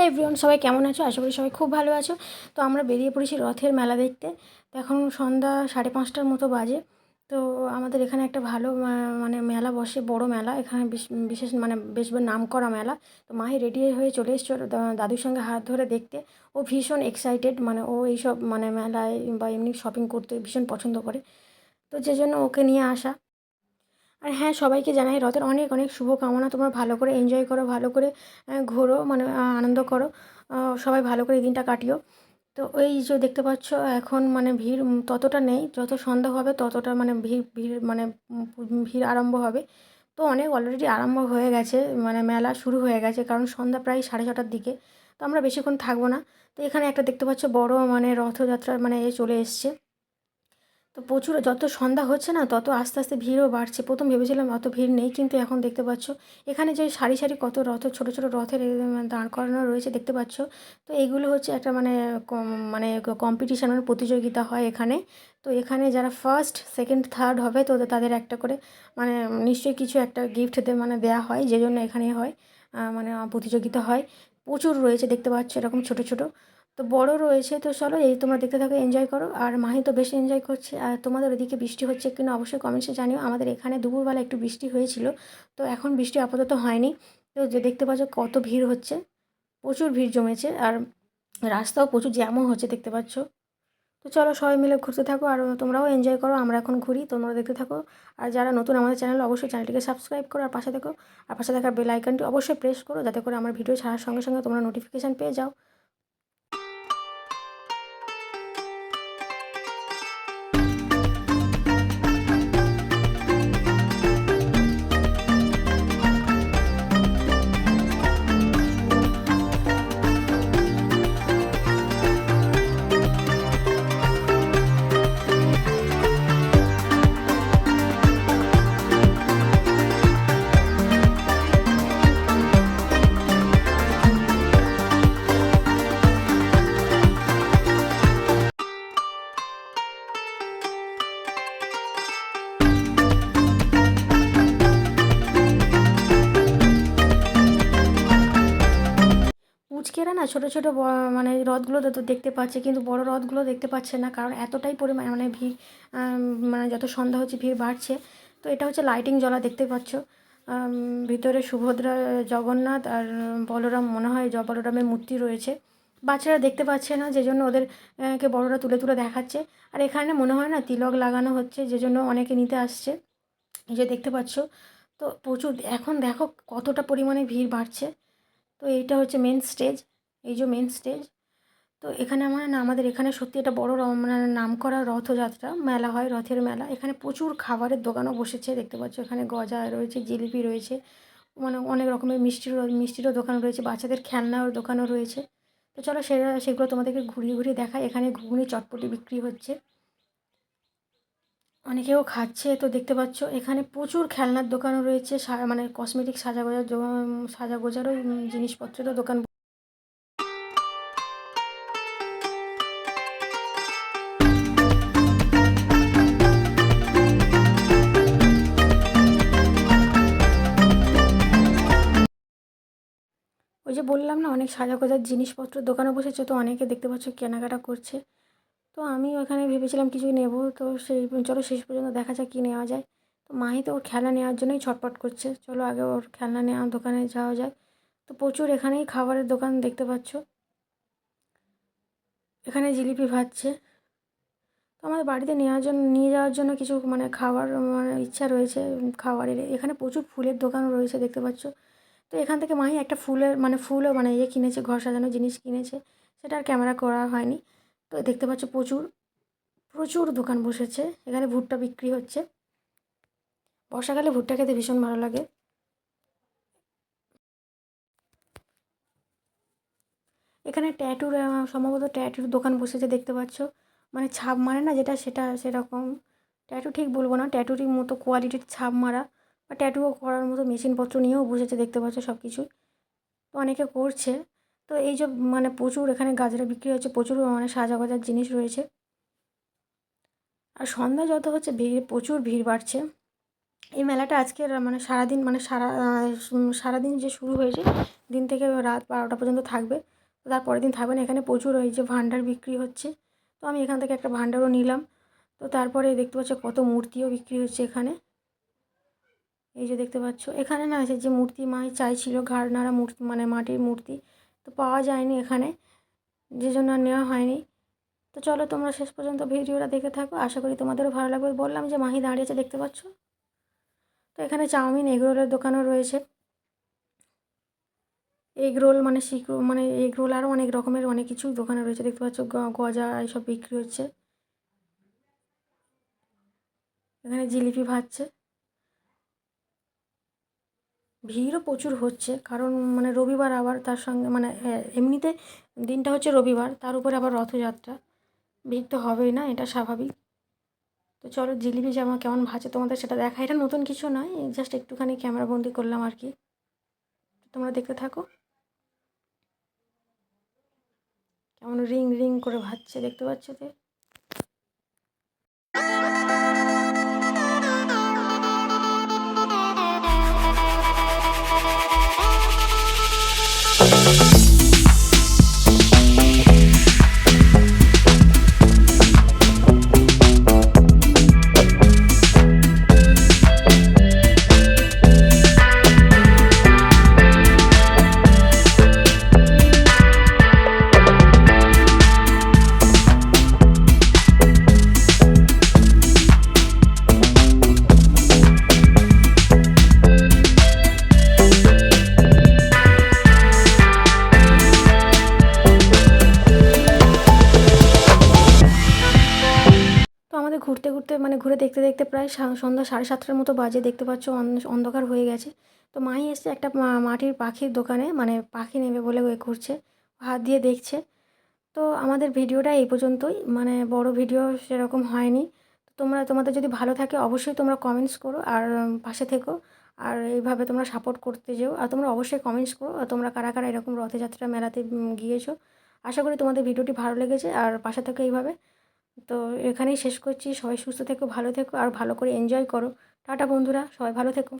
হ্যাঁ এভরিওয়ান সবাই কেমন আছো? আশা করি সবাই খুব ভালো আছো। তো আমরা বেরিয়ে পড়েছি রথের মেলা দেখতে। তো এখন সন্ধ্যা সাড়ে পাঁচটার মতো বাজে। তো আমাদের এখানে একটা ভালো মানে মেলা বসে, বড় মেলা। এখানে বিশ- বিশেষ মানে বেশ নাম করা মেলা। তো মাহি রেডি হয়ে চলে এসছো দাদুর সঙ্গে হাত ধরে দেখতে। ও ভীষণ এক্সাইটেড মানে ও এইসব মানে মেলায় বা এমনি শপিং করতে ভীষণ পছন্দ করে। তো যে জন্য ওকে নিয়ে আসা। আর হ্যাঁ সবাইকে জানাই রথের অনেক অনেক শুভকামনা। তোমরা ভালো করে এনজয় করো, ভালো করে ঘোরো মানে আনন্দ করো। সবাই ভালো করে এই দিনটা কাটিও। তো ওই যে দেখতে পাচ্ছ, এখন মানে ভিড় ততটা নেই। যত সন্ধ্যা হবে, ততটা মানে ভিড় ভিড় মানে ভিড় আরম্ভ হবে। তো অনেক অলরেডি আরম্ভ হয়ে গেছে মানে মেলা শুরু হয়ে গেছে, কারণ সন্ধ্যা প্রায় সাড়ে ছটার দিকে। তো আমরা বেশিক্ষণ থাকব না। তো এখানে একটা দেখতে পাচ্ছ, বড় মানে রথযাত্রা মানে এ চলে এসছে। তো প্রচুর, যত সন্ধ্যা হচ্ছে না, তত আস্তে আস্তে ভিড়ও বাড়ছে। প্রথম ভেবেছিলাম অত ভিড় নেই, কিন্তু এখন দেখতে পাচ্ছ, এখানে যে সারি সারি কত রথ, ছোট ছোট রথের মানে দাঁড় করানো রয়েছে দেখতে পাচ্ছ। তো এগুলো হচ্ছে একটা মানে মানে কম্পিটিশান মানে প্রতিযোগিতা হয় এখানে। তো এখানে যারা ফার্স্ট সেকেন্ড থার্ড হবে, তো তাদের একটা করে মানে নিশ্চয়ই কিছু একটা গিফট মানে দেওয়া হয় যে জন্য এখানে হয় মানে প্রতিযোগিতা হয়। প্রচুর রয়েছে দেখতে পাচ্ছ, এরকম ছোট ছোট। তো বড় রয়েছে, তো চলো এই তোমরা দেখতে থাকো এনজয় করো। আর মাহি তো বেশি এনজয় করছে। আর তোমাদের ওদিকে বৃষ্টি হচ্ছে কিনা অবশ্যই কমেন্টসে জানিও। আমাদের এখানে দুপুরবেলা একটু বৃষ্টি হয়েছিল, তো এখন বৃষ্টি আপাতত হয়নি। তো যে দেখতে পাচ্ছ কত ভিড় হচ্ছে, প্রচুর ভিড় জমেছে। আর রাস্তাও প্রচুর জ্যামও হচ্ছে দেখতে পাচ্ছ। তো চলো সবাই মিলে ঘুরতে থাকো আর তোমরাও এনজয় করো, আমরা এখন ঘুরি, তোমরা দেখতে থাকো। আর যারা নতুন আমাদের চ্যানেল অবশ্যই চ্যানেলটিকে সাবস্ক্রাইব করো আর পাশে দেখো, আর পাশে থাকা বেল আইকনটি অবশ্যই প্রেস করো, যাতে করে আমার ভিডিও ছাড়ার সঙ্গে সঙ্গে তোমরা নোটিফিকেশান পেয়ে যাও। পুচকেরা না ছোটো ছোটো মানে রথগুলো তো দেখতে পাচ্ছে, কিন্তু বড় রথগুলো দেখতে পাচ্ছে না, কারণ এতটাই পরিমাণ মানে ভিড় মানে যত সন্ধ্যা হচ্ছে ভিড় বাড়ছে। তো এটা হচ্ছে লাইটিং জ্বলা দেখতে পাচ্ছ। ভিতরে সুভদ্রা জগন্নাথ আর বলরাম মনে হয় বলরামের মূর্তি রয়েছে। বাচ্চারা দেখতে পাচ্ছে না, যে জন্য ওদেরকে বড়রা তুলে তুলে দেখাচ্ছে। আর এখানে মনে হয় না তিলক লাগানো হচ্ছে, যে জন্য অনেকে নিতে আসছে। যে দেখতে পাচ্ছ, তো প্রচুর, এখন দেখো কতটা পরিমাণে ভিড় বাড়ছে। তো এইটা হচ্ছে মেন স্টেজ এই যে মেন স্টেজ তো এখানে আমার না, আমাদের এখানে সত্যি এটা বড় মানে নাম করা রথযাত্রা, মেলা হয়, রথের মেলা। এখানে প্রচুর খাবারের দোকানও বসেছে, দেখতে পাচ্ছ। এখানে গজা রয়েছে, জিলিপি রয়েছে মানে অনেক রকমের মিষ্টির মিষ্টিরও দোকান রয়েছে, বাচ্চাদের খেলনার দোকানও রয়েছে। তো চলো সেটা সেগুলো তোমাদেরকে ঘুরিয়ে ঘুরিয়ে দেখায় এখানে ঘুগনি চটপটি বিক্রি হচ্ছে। অনেকেও খাচ্ছে, তো দেখতে পাচ্ছ, এখানে প্রচুর খেলনার দোকানও রয়েছে মানে কসমেটিক সাজাগোজার সাজাগোজারও জিনিসপত্রেরও দোকান ওই যে বললাম না, অনেক সাজাগোজার জিনিসপত্র দোকানে বসেছে, তো অনেকে দেখতে পাচ্ছ কেনাকাটা করছে। তো আমি ওখানে ভেবেছিলাম কিছু নেব, তো সেই, চলো শেষ পর্যন্ত দেখা যাক কী নেওয়া যায়। তো মাহি তো ওর খেলনা নেওয়ার জন্যই ছটপট করছে, চলো আগে ওর খেলনা নেওয়া, দোকানে যাওয়া যায় তো প্রচুর এখানেই খাবারের দোকান দেখতে পাচ্ছ। এখানে জিলিপি ভাজছে। তো আমাদের বাড়িতে নেওয়ার জন্য, নিয়ে যাওয়ার জন্য কিছু মানে খাবার মানে ইচ্ছা রয়েছে খাবারের। এখানে প্রচুর ফুলের দোকানও রয়েছে দেখতে পাচ্ছ। তো এখান থেকে মাহি একটা ফুলের মানে ফুলও মানে ইয়ে কিনেছে, ঘর সাজানোর জিনিস কিনেছে। সেটা আর ক্যামেরা করা হয়নি। তো দেখতে পাচ্ছ প্রচুর প্রচুর দোকান বসেছে। এখানে ভুট্টা বিক্রি হচ্ছে। বর্ষাকালে ভুট্টা খেতে ভীষণ ভালো লাগে। এখানে ট্যাটুর সম্ভবত ট্যাটুর দোকান বসেছে, দেখতে পাচ্ছ। মানে ছাপ মারে না যেটা, সেটা সেরকম। ট্যাটু ঠিক বলব না, ট্যাটুরই মতো কোয়ালিটির ছাপ মারা। বা ট্যাটুও করার মতো মেশিনপত্র নিয়েও বসেছে দেখতে পাচ্ছ সব কিছুই তো অনেকে করছে। তো এই যে মানে প্রচুর এখানে গাজরা বিক্রি হচ্ছে, প্রচুর মানে সাজা জিনিস রয়েছে। আর সন্ধ্যা যত হচ্ছে ভিড়, প্রচুর ভিড় বাড়ছে। এই মেলাটা আজকের মানে সারাদিন মানে সারা, সারাদিন যে শুরু হয়েছে, দিন থেকে রাত বারোটা পর্যন্ত থাকবে। তো তারপরের দিন থাকবে না, এখানে প্রচুর ওই যে ভান্ডার বিক্রি হচ্ছে। তো আমি এখান থেকে একটা ভান্ডারও নিলাম। তো তারপরে দেখতে পাচ্ছ কত মূর্তিও বিক্রি হচ্ছে এখানে। এই যে দেখতে পাচ্ছ, এখানে না আছে যে মূর্তি মাই চাইছিল ঘাড় নাড়া মূর্তি মানে মাটির মূর্তি, তো পাওয়া যায়নি এখানে যে জন্য আর নেওয়া হয়নি। তো চলো তোমরা শেষ পর্যন্ত ভিডিওটা দেখে থাকো, আশা করি তোমাদেরও ভালো লাগবে। বললাম যে মাহি দাঁড়িয়েছে দেখতে পাচ্ছ? তো এখানে চাউমিন এগরোলের দোকানও রয়েছে। এগ রোল মানে শিক মানে এগ রোল আরও অনেক রকমের, অনেক কিছু দোকানে রয়েছে, দেখতে পাচ্ছ? গজা এইসব বিক্রি হচ্ছে। এখানে জিলিপি ভাজছে। ভিড়ও প্রচুর হচ্ছে। কারণ মানে রবিবার আবার তার সঙ্গে মানে এমনিতে দিনটা হচ্ছে রবিবার, তার উপরে আবার রথযাত্রা। ভিড় তো হবেই না, এটা স্বাভাবিক। তো চলো, জিলিপি জামা কেমন ভাজে তোমাদের সেটা দেখা। এটা নতুন কিছু নয় জাস্ট একটুখানি ক্যামেরা বন্দি করলাম আর কি। তোমরা দেখতে থাকো। কেমন রিং রিং করে ভাজছে, দেখতে পাচ্ছ তো? ঘুরতে ঘুরতে মানে ঘুরে দেখতে দেখতে প্রায় সন্ধ্যা সাড়ে সাতটার মতো বাজে, দেখতে পাচ্ছ অন- অন্ধকার হয়ে গেছে। তো মাই এসছে একটা মাটির পাখির দোকানে মানে পাখি নেবে বলে ওয়ে করছে হাত দিয়ে দেখছে। তো আমাদের ভিডিওটা এই পর্যন্তই মানে বড় ভিডিও সেরকম হয়নি। তোমরা, তোমাদের যদি ভালো থাকে অবশ্যই তোমরা কমেন্টস করো আর পাশে থেকো। আর এইভাবে তোমরা সাপোর্ট করতে যেও। আর তোমরা অবশ্যই কমেন্টস করো। আর তোমরা কারা কারা এরকম রথযাত্রা মেলাতে গিয়েছো। আশা করি তোমাদের ভিডিওটি ভালো লেগেছে। আর পাশে থেকো এইভাবে। তো এখানেই শেষ করছি। সবাই সুস্থ থেকো, ভালো থেকো, আর ভালো করে এনজয় করো। টাটা বন্ধুরা, সবাই ভালো থেকো।